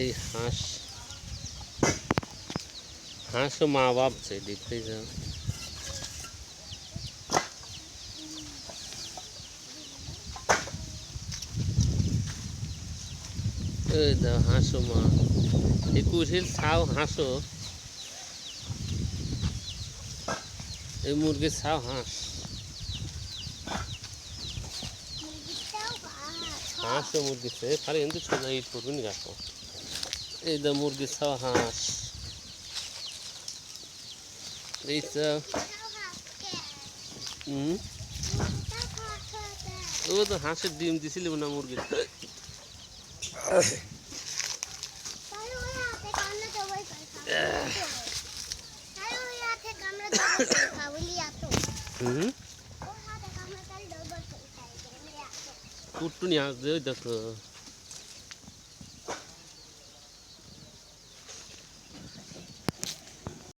এই হাঁস। হাঁসও মা ভাবছে দেখতে যাও। এই দাও হাঁসও মা। এই কুঠির ছাও হাঁসও। এই মুরগির ছাও হাঁস। হাঁসও মুরগি সে খালি কিন্তু সোজা ইট করবেন গাছ এই দা মুরগির ছাও হাঁস। এই তো হুম? ও তো হাঁসের ডিম দিছিল না মুরগি হুম? কুট্টুনি হাঁস দিয়ে ওই দেখো।